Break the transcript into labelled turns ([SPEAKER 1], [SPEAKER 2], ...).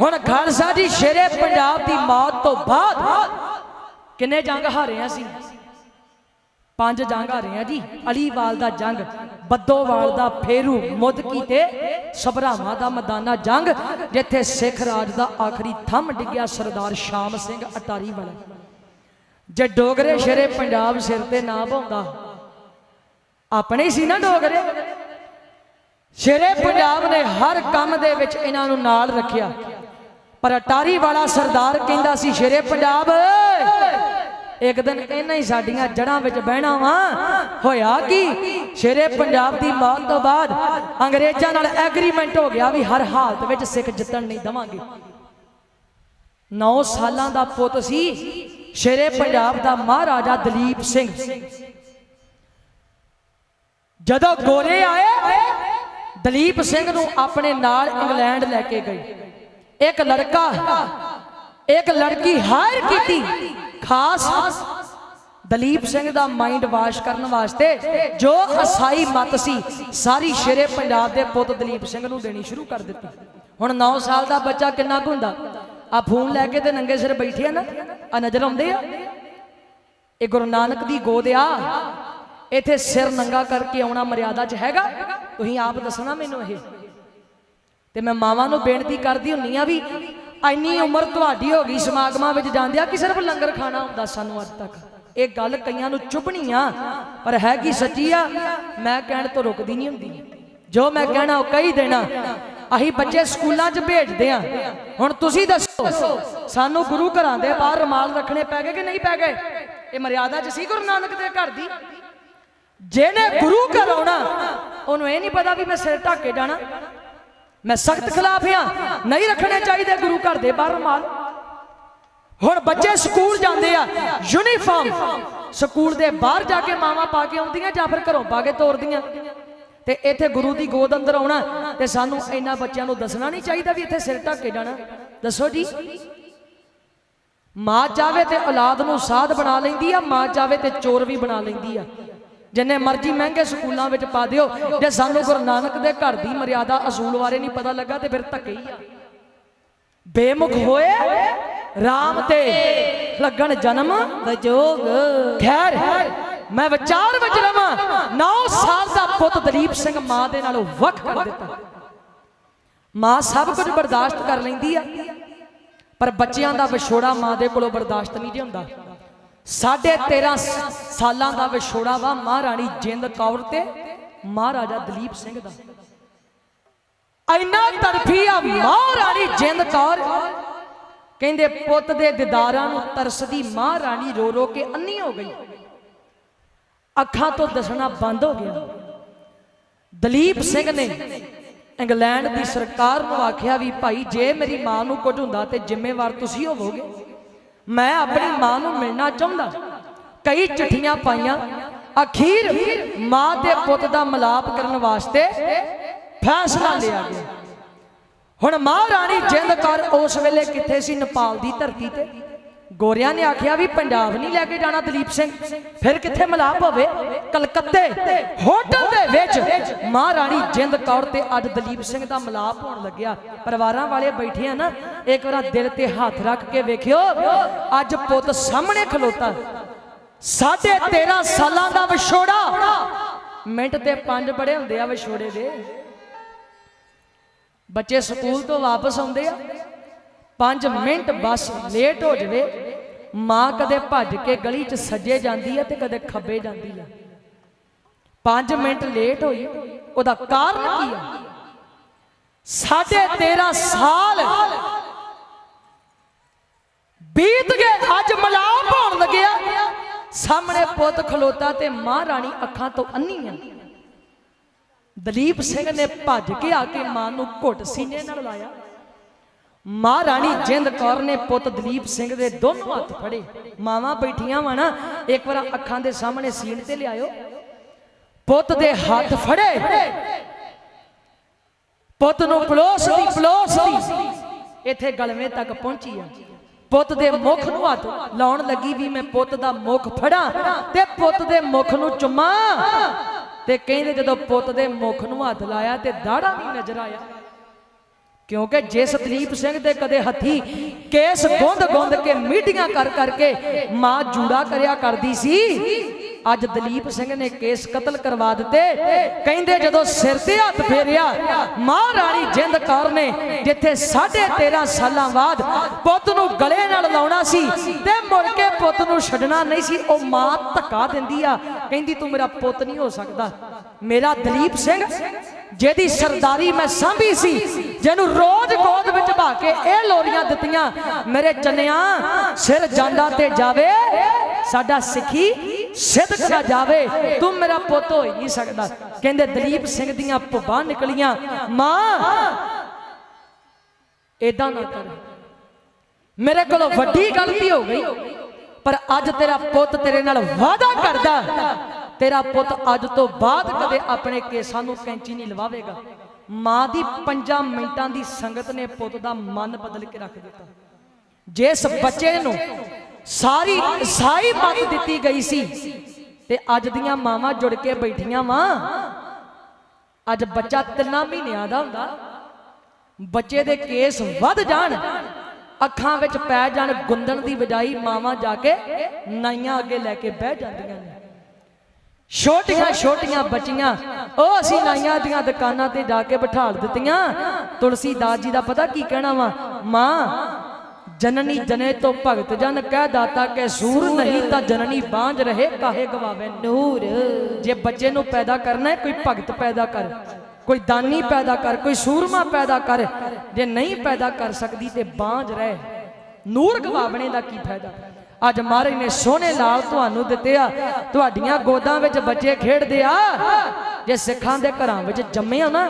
[SPEAKER 1] ਹੁਣ ਖਾਲਸਾ ਜੀ, ਸ਼ੇਰੇ ਪੰਜਾਬ ਦੀ ਮੌਤ ਤੋਂ ਬਾਅਦ ਕਿੰਨੇ ਜੰਗ ਹਾਰੇ ਆ ਸੀ? ਪੰਜ ਜੰਗ ਹਾਰੇ ਆ ਜੀ, ਅਲੀਵਾਲ ਦਾ ਜੰਗ, ਬੱਦੋਵਾਲ ਦਾ ਫੇਰੂ ਮੁਦਕੀ ਤੇ ਸਭਰਾਵਾਂ ਦਾ ਮਦਾਨਾ ਜੰਗ, ਜਿੱਥੇ ਸਿੱਖ ਰਾਜ ਦਾ ਆਖਰੀ ਥੰਮ ਡਿੱਗਿਆ ਸਰਦਾਰ ਸ਼ਾਮ ਸਿੰਘ ਅਟਾਰੀ ਵਾਲਾ। ਜੇ ਡੋਗਰੇ ਸ਼ੇਰੇ ਪੰਜਾਬ ਸਿਰ ਤੇ ਨਾ ਪਾਉਂਦਾ, ਆਪਣੇ ਸੀ ਨਾ ਡੋਗਰੇ? ਸ਼ੇਰੇ ਪੰਜਾਬ ਨੇ ਹਰ ਕੰਮ ਦੇ ਵਿੱਚ ਇਹਨਾਂ ਨੂੰ ਨਾਲ ਰੱਖਿਆ। ਪਰ ਅਟਾਰੀ ਵਾਲਾ ਸਰਦਾਰ ਕਹਿੰਦਾ ਸੀ, ਸ਼ੇਰੇ ਪੰਜਾਬ, ਇੱਕ ਦਿਨ ਇਹਨਾਂ ਹੀ ਸਾਡੀਆਂ ਜੜਾਂ ਵਿੱਚ ਬਹਿਣਾ ਵਾ। ਹੋਇਆ ਕੀ? ਸ਼ੇਰੇ ਪੰਜਾਬ ਦੀ ਮੌਤ ਤੋਂ ਬਾਅਦ ਅੰਗਰੇਜ਼ਾਂ ਨਾਲ ਐਗਰੀਮੈਂਟ ਹੋ ਗਿਆ ਵੀ ਹਰ ਹਾਲਤ ਵਿੱਚ ਸਿੱਖ ਜਿੱਤਣ ਨਹੀਂ ਦਵਾਂਗੇ। 9 ਸਾਲਾਂ ਦਾ ਪੁੱਤ ਸੀ, ਸ਼ੇਰੇ ਪੰਜਾਬ ਦਾ ਮਹਾਰਾਜਾ ਦਲੀਪ ਸਿੰਘ। ਜਦੋਂ ਗੋਰੇ ਆਏ, ਦਲੀਪ ਸਿੰਘ ਨੂੰ ਆਪਣੇ ਨਾਲ ਇੰਗਲੈਂਡ ਲੈ ਕੇ ਗਏ। ਇੱਕ ਲੜਕਾ, ਇੱਕ ਲੜਕੀ ਹਾਇਰ ਕੀਤੀ। ਖਾਸ ਦਲੀਪ ਸਿੰਘ ਦਾ ਮਾਈਂਡ ਵਾਸ਼ ਕਰਨ ਵਾਸਤੇ ਜੋ ਅਸਾਈ ਮਤ ਸੀ, ਸਾਰੀ ਸ਼ੇਰੇ ਪੰਜਾਬ ਦੇ ਪੁੱਤ ਦਲੀਪ ਸਿੰਘ ਨੂੰ ਦੇਣੀ ਸ਼ੁਰੂ ਕਰ ਦਿੱਤੀ। ਹੁਣ 9 ਸਾਲ ਦਾ ਬੱਚਾ ਕਿੰਨਾ ਕੁ ਹੁੰਦਾ? ਆ ਫੋਨ ਲੈ ਕੇ ਤੇ ਨੰਗੇ ਸਿਰ ਬੈਠੇ ਆ ਨਾ, ਆ ਨਜ਼ਰ ਆਉਂਦੇ ਆ? ਇਹ ਗੁਰੂ ਨਾਨਕ ਦੀ ਗੋਦ ਆ। ਇੱਥੇ ਸਿਰ ਨੰਗਾ ਕਰਕੇ ਆਉਣਾ ਮਰਿਆਦਾ 'ਚ ਹੈਗਾ? ਤੁਸੀਂ ਆਪ ਦੱਸਣਾ ਮੈਨੂੰ ਇਹ। ਤੇ ਮੈਂ ਮਾਵਾਂ ਨੂੰ ਬੇਨਤੀ ਕਰਦੀ ਹੁੰਨੀ ਆ ਵੀ ਇੰਨੀ ਉਮਰ ਤੁਹਾਡੀ ਹੋ ਗਈ ਸਮਾਗਮਾਂ ਵਿੱਚ ਜਾਂਦੇ ਆ ਕਿ ਸਿਰਫ ਲੰਗਰ ਖਾਣਾ ਹੁੰਦਾ ਸਾਨੂੰ ਅੱਜ ਤੱਕ। ਇਹ ਗੱਲ ਕਈਆਂ ਨੂੰ ਚੁਭਣੀ ਆ, ਪਰ ਹੈ ਕੀ ਸੱਚੀ ਆ, ਮੈਂ ਕਹਿਣ ਤੋਂ ਰੁਕਦੀ ਨਹੀਂ ਹੁੰਦੀ। ਜੋ ਮੈਂ ਕਹਿਣਾ ਉਹ ਕਹੀ ਦੇਣਾ। ਅਸੀਂ ਬੱਚੇ ਸਕੂਲਾਂ 'ਚ ਭੇਜਦੇ ਆ। ਹੁਣ ਤੁਸੀਂ ਦੱਸੋ, ਸਾਨੂੰ ਗੁਰੂ ਘਰਾਂ ਦੇ ਬਾਹਰ ਰਮਾਲ ਰੱਖਣੇ ਪੈ ਗਏ ਕਿ ਨਹੀਂ ਪੈ ਗਏ? ਇਹ ਮਰਿਆਦਾ 'ਚ ਸੀ ਗੁਰੂ ਨਾਨਕ ਦੇ ਘਰ ਦੀ? ਜਿਹਨੇ ਗੁਰੂ ਘਰ ਆਉਣਾ, ਉਹਨੂੰ ਇਹ ਨਹੀਂ ਪਤਾ ਵੀ ਮੈਂ ਸਿਰ ਢੱਕ ਕੇ ਜਾਣਾ। ਮੈਂ ਸਖਤ ਖਿਲਾਫ ਆ ਨਹੀਂ ਰੱਖਣੇ ਚਾਹੀਦੇ ਗੁਰੂ ਘਰ ਦੇ ਬਾਹਰ ਮਾਲ। ਹੁਣ ਬੱਚੇ ਸਕੂਲ ਜਾਂਦੇ ਆ ਯੂਨੀਫਾਰਮ ਸਕੂਲ ਦੇ ਬਾਹਰ ਜਾ ਕੇ ਮਾਵਾਂ ਪਾ ਕੇ ਆਉਂਦੀਆਂ ਜਾਂ ਫਿਰ ਘਰੋਂ ਪਾ ਕੇ ਤੋਰਦੀਆਂ। ਤੇ ਇੱਥੇ ਗੁਰੂ ਦੀ ਗੋਦ ਅੰਦਰ ਆਉਣਾ, ਤੇ ਸਾਨੂੰ ਇਹਨਾਂ ਬੱਚਿਆਂ ਨੂੰ ਦੱਸਣਾ ਨਹੀਂ ਚਾਹੀਦਾ ਵੀ ਇੱਥੇ ਸਿਰ ਢੱਕ ਕੇ ਜਾਣਾ। ਦੱਸੋ ਜੀ। ਮਾਂ ਚਾਵੇ ਤੇ ਔਲਾਦ ਨੂੰ ਸਾਧ ਬਣਾ ਲੈਂਦੀ ਆ, ਮਾਂ ਚਾਵੇ ਤੇ ਚੋਰ ਵੀ ਬਣਾ ਲੈਂਦੀ ਆ। ਜਿੰਨੇ ਮਰਜ਼ੀ ਮਹਿੰਗੇ ਸਕੂਲਾਂ ਵਿੱਚ ਪਾ ਦਿਓ ਜੇ ਸਾਨੂੰ ਗੁਰੂ ਨਾਨਕ ਦੇ ਘਰ ਦੀ ਮਰਿਆਦਾ ਅਸੂਲ ਬਾਰੇ ਨਹੀਂ ਪਤਾ ਲੱਗਾ ਤੇ ਫਿਰ ਧੱਕੇ ਹੀ ਆ। ਬੇਮੁਖ ਹੋਏ RAM ਤੇ ਲੱਗਣ ਜਨਮ
[SPEAKER 2] ਵਜੋਗ।
[SPEAKER 1] ਖੈਰ ਮੈਂ ਵਿਚਾਰ ਵਿੱਚ ਰਵਾਂ 9 ਸਾਲ ਦਾ ਪੁੱਤ ਦਲੀਪ ਸਿੰਘ ਮਾਂ ਦੇ ਨਾਲੋਂ ਵੱਖ ਕਰ ਦਿੱਤਾ। ਮਾਂ ਸਭ ਕੁਝ ਬਰਦਾਸ਼ਤ ਕਰ ਲੈਂਦੀ ਆ ਪਰ ਬੱਚਿਆਂ ਦਾ ਵਿਛੋੜਾ ਮਾਂ ਦੇ ਕੋਲੋਂ ਬਰਦਾਸ਼ਤ ਨਹੀਂ ਜੇ ਹੁੰਦਾ। ਸਾਢੇ 13 ਸਾਲਾਂ ਦਾ ਵਿਛੋੜਾ ਵਾ ਮਹਾਰਾਣੀ ਜਿੰਦ ਕੌਰ ਤੇ, ਮਹਾਰਾਜਾ ਦਲੀਪ ਸਿੰਘ ਦਾ। ਇੰਨਾ ਤਰਫੀ ਆ ਮਹਾਰਾਣੀ ਜਿੰਦ ਕੌਰ, ਕਹਿੰਦੇ ਪੁੱਤ ਦੇ ਦਿਦਾਰਾਂ ਨੂੰ ਤਰਸਦੀ ਮਹਾਰਾਣੀ ਰੋ ਰੋ ਕੇ ਅੰਨੀ ਹੋ ਗਈ। ਅੱਖਾਂ ਤੋਂ ਦਿਸਣਾ ਬੰਦ ਹੋ ਗਿਆ। ਦਲੀਪ ਸਿੰਘ ਨੇ ਇੰਗਲੈਂਡ ਦੀ ਸਰਕਾਰ ਨੂੰ ਆਖਿਆ ਵੀ ਭਾਈ ਜੇ ਮੇਰੀ ਮਾਂ ਨੂੰ ਕੁਝ ਹੁੰਦਾ ਤੇ ਜ਼ਿੰਮੇਵਾਰ ਤੁਸੀਂ ਹੋਵੋਗੇ। ਮੈਂ ਆਪਣੀ ਮਾਂ ਨੂੰ ਮਿਲਣਾ ਚਾਹੁੰਦਾ। ਕਈ ਚਿੱਠੀਆਂ ਪਾਈਆਂ। ਅਖੀਰ ਮਾਂ ਤੇ ਪੁੱਤ ਦਾ ਮਿਲਾਪ ਕਰਨ ਵਾਸਤੇ ਫੈਸਲਾ ਲਿਆ ਗਿਆ। ਹੁਣ ਮਹਾਰਾਣੀ ਜਿੰਦ ਕਰ ਉਸ ਵੇਲੇ ਕਿੱਥੇ ਸੀ? ਨੇਪਾਲ ਦੀ ਧਰਤੀ ਤੇ। ਗੋਰਿਆਂ ਨੇ ਆਖਿਆ ਵੀ ਪੰਜਾਬ ਨਹੀਂ ਲੈ ਕੇ ਜਾਣਾ ਦਲੀਪ ਸਿੰਘ। ਫਿਰ ਕਿੱਥੇ ਮਿਲਾਪ ਹੋਵੇ? ਕਲਕੱਤੇ ਹੋਟਲ ਦੇ ਵਿੱਚ। ਮਹਾਰਾਣੀ ਜਿੰਦ ਕੌਰ ਤੇ ਅੱਜ ਦਲੀਪ ਸਿੰਘ ਦਾ ਮਿਲਾਪ ਹੋਣ ਲੱਗਿਆ। ਪਰਿਵਾਰਾਂ ਵਾਲੇ ਬੈਠੇ ਆ ਨਾ, ਇੱਕ ਵਾਰ ਦਿਲ ਤੇ ਹੱਥ ਰੱਖ ਕੇ ਵੇਖਿਓ, ਅੱਜ ਪੁੱਤ ਸਾਹਮਣੇ ਖਲੋਤਾ। ਸਾਢੇ 13 ਸਾਲਾਂ ਦਾ ਵਿਛੋੜਾ। ਮਿੰਟ ਤੇ ਪੰਜ ਬੜੇ ਹੁੰਦੇ ਆ ਵਿਛੋੜੇ ਦੇ। ਬੱਚੇ ਸਕੂਲ ਤੋਂ ਵਾਪਸ ਆਉਂਦੇ ਆ। 5 ਮਿੰਟ ਬਸ ਲੇਟ ਹੋ ਜਵੇ। ਮਾਂ ਕਦੇ ਭੱਜ ਕੇ ਗਲੀ 'ਚ ਸੱਜੇ ਜਾਂਦੀ ਹੈ ਤੇ ਕਦੇ ਖੱਬੇ ਜਾਂਦੀ ਆ। 5 ਮਿੰਟ ਲੇਟ ਹੋਈ, ਉਹਦਾ ਕਾਰਨ ਕੀ ਆ? ਸਾਢੇ 13 ਸਾਲ ਬੀਤ ਗਏ, ਅੱਜ ਮਲਾਪ ਹੋਣ ਲੱਗਿਆ। ਸਾਹਮਣੇ ਪੁੱਤ ਖਲੋਤਾ ਤੇ ਮਹਾਰਾਣੀ ਅੱਖਾਂ ਤੋਂ ਅੰਨੀ ਆ ਦਲੀਪ ਸਿੰਘ ਨੇ ਭੱਜ ਕੇ ਆ ਕੇ ਮਾਂ ਨੂੰ ਘੁੱਟ ਸੀਨੇ ਨਾਲ ਲਾਇਆ। ਮਹਾਰਾਣੀ ਜਿੰਦ ਕੌਰ ਨੇ ਪੁੱਤ ਦਲੀਪ ਸਿੰਘ ਦੇ ਦੋਨੋਂ ਹੱਥ ਫੜੇ। ਮਾਵਾਂ ਬੈਠੀਆਂ ਵਾ ਨਾ, ਇੱਕ ਵਾਰ ਅੱਖਾਂ ਦੇ ਸਾਹਮਣੇ ਸੀਨ ਤੇ ਲਿਆਇਓ। ਪੁੱਤ ਦੇ ਹੱਥ ਫੜੇ। ਪੁੱਤ ਨੂੰ ਪਲੋਸ ਦੀ ਪਲੋਸ ਦੀ। ਇੱਥੇ ਗਲਵੇਂ ਤੱਕ ਪਹੁੰਚੀ ਆ। ਪੁੱਤ ਦੇ ਮੁਖ ਨੂੰ ਹੱਥ ਲਾਉਣ ਲੱਗੀ ਵੀ ਮੈਂ ਪੁੱਤ ਦਾ ਮੁਖ ਫੜਾਂ ਤੇ ਪੁੱਤ ਦੇ ਮੁਖ ਨੂੰ ਚੁੰਮਾਂ। ਤੇ ਕਹਿੰਦੇ ਜਦੋਂ ਪੁੱਤ ਦੇ ਮੁਖ ਨੂੰ ਹੱਥ ਲਾਇਆ ਤੇ ਦਾੜਾ ਵੀ ਨਜ਼ਰ ਆਇਆ। ਕਿਉਂਕਿ ਜਿਸ ਦਲੀਪ ਸਿੰਘ ਦੇ ਕਦੇ ਹੱਥੀ ਕੇਸ ਗੁੰਦ ਗੁੰਦ ਕੇ ਮੀਟਿੰਗਾਂ ਕਰ ਕਰਕੇ ਮਾਂ ਜੂੜਾ ਕਰਿਆ ਕਰਦੀ ਸੀ, ਅੱਜ ਦਲੀਪ ਸਿੰਘ ਨੇ ਕੇਸ ਕਤਲ ਕਰਵਾ ਦਿੱਤੇ। ਕਹਿੰਦੇ ਜਦੋਂ ਸਿਰ ਤੇ ਹੱਥ ਫੇਰਿਆ, ਮਹਾਰਾਣੀ ਜਿੰਦ ਕੌਰ ਨੇ ਜਿੱਥੇ 13.5 ਸਾਲਾਂ ਬਾਅਦ ਪੁੱਤ ਨੂੰ ਗਲੇ ਨਾਲ ਲਾਉਣਾ ਸੀ ਤੇ ਮੁੜ ਕੇ ਪੁੱਤ ਨੂੰ ਛੱਡਣਾ ਨਹੀਂ ਸੀ, ਉਹ ਮਾਂ ਧੱਕਾ ਦਿੰਦੀ ਆ। ਕਹਿੰਦੀ, ਤੂੰ ਮੇਰਾ ਪੁੱਤ ਨਹੀਂ ਹੋ ਸਕਦਾ। ਮੇਰਾ ਦਲੀਪ ਸਿੰਘ ਜਿਹਦੀ ਸਰਦਾਰੀ ਮੈਂ ਸਾਂਭੀ ਸੀ, ਜਿਹਨੂੰ ਰੋਜ਼ ਗੋਦ ਵਿੱਚ ਭਾ ਕੇ ਇਹ ਲੋਰੀਆਂ ਦਿੱਤੀਆਂ, ਮੇਰੇ ਚੰਨਿਆਂ ਸਿਰ ਜਾਂਦਾ ਤੇ ਜਾਵੇ, ਸਾਡਾ ਸਿੱਖੀ ਸਿੱਧਕ ਨਾ ਜਾਵੇ, ਤੂੰ ਮੇਰਾ ਪੁੱਤ ਹੋ ਨਹੀਂ ਸਕਦਾ। ਕਹਿੰਦੇ ਦਲੀਪ ਸਿੰਘ ਦੀਆਂ ਭੁੱਬਾਂ ਨਿਕਲੀਆਂ, ਮਾਂ, ਏਦਾਂ ਨਾ ਕਰ। ਮੇਰੇ ਕੋਲੋਂ ਵੱਡੀ ਗਲਤੀ ਹੋ ਗਈ, ਪਰ ਅੱਜ ਤੇਰਾ ਪੁੱਤ ਤੇਰੇ ਨਾਲ ਵਾਅਦਾ ਕਰਦਾ ਤੇਰਾ ਪੁੱਤ ਅੱਜ ਤੋਂ ਬਾਅਦ ਕਦੇ ਆਪਣੇ ਕੇਸਾਂ ਨੂੰ ਕੈਂਚੀ ਨਹੀਂ ਲਵਾਵੇਗਾ। ਮਾਂ ਦੀ 5 ਮਿੰਟਾਂ ਦੀ ਸੰਗਤ ਨੇ ਪੁੱਤ ਦਾ ਮਨ ਬਦਲ ਕੇ ਰੱਖ ਦਿੱਤਾ। ਜਿਸ ਬੱਚੇ ਨੂੰ ਸਾਰੀ ਸਾਈ ਮੱਤ ਦਿੱਤੀ ਗਈ ਸੀ ਤੇ ਅੱਜ ਦੀਆਂ ਮਾਵਾਂ ਜੁੜ ਕੇ ਬੈਠੀਆਂ ਵਾਂ, ਅੱਜ ਬੱਚਾ ਤਿੰਨਾਂ ਮਹੀਨਿਆਂ ਦਾ ਹੁੰਦਾ। ਬੱਚੇ ਦੇ ਕੇਸ ਵੱਧ ਜਾਣ, ਅੱਖਾਂ ਵਿੱਚ ਪੈ ਜਾਣ, ਗੁੰਦਣ ਦੀ ਬਜਾਈ ਮਾਵਾਂ ਜਾ ਕੇ ਨਾਈਆਂ ਅੱਗੇ ਲੈ ਕੇ ਬਹਿ ਜਾਂਦੀਆਂ ਨੇ। ਛੋਟੀਆਂ ਛੋਟੀਆਂ ਬੱਚੀਆਂ ਉਹ ਅਸੀਂ ਨਾਈਆਂ ਦੀਆਂ ਦੁਕਾਨਾਂ ਤੇ ਜਾ ਕੇ ਬਿਠਾਲ ਦਿੱਤੀਆਂ। ਤੁਲਸੀ ਦਾਸ ਜੀ ਦਾ ਪਤਾ ਕੀ ਕਹਿਣਾ ਵਾ? ਮਾਂ ਜਨਨੀ ਜਨੇ ਤੋਂ ਭਗਤ ਜਨ ਕਹਿ ਦਾਤਾ ਕੇ ਸੂਰ। ਨਹੀਂ ਤਾਂ ਜਨਨੀ ਬਾਂਝ ਰਹੇ ਕਾਹੇ ਗਵਾਵੇ ਨੂਰ। ਜੇ ਬੱਚੇ ਨੂੰ ਪੈਦਾ ਕਰਨਾ ਹੈ ਕੋਈ ਭਗਤ ਪੈਦਾ ਕਰ ਕੋਈ ਦਾਨੀ ਪੈਦਾ ਕਰ ਕੋਈ ਸੂਰਮਾ ਪੈਦਾ ਕਰ। ਜੇ ਨਹੀਂ ਪੈਦਾ ਕਰ ਸਕਦੀ ਤੇ ਬਾਂਝ ਰਹਿ ਨੂਰ ਗਵਾਵਣੇ ਦਾ ਕੀ ਫਾਇਦਾ? ਅੱਜ ਮਹਾਰਾਜ ਨੇ ਸੋਹਣੇ ਲਾਲ ਤੁਹਾਨੂੰ ਦਿੱਤੇ ਆ। ਤੁਹਾਡੀਆਂ ਗੋਦਾਂ ਵਿੱਚ ਬੱਚੇ ਖੇਡਦੇ ਆ। ਜੇ ਸਿੱਖਾਂ ਦੇ ਘਰਾਂ ਵਿੱਚ ਜੰਮੇ ਆ ਨਾ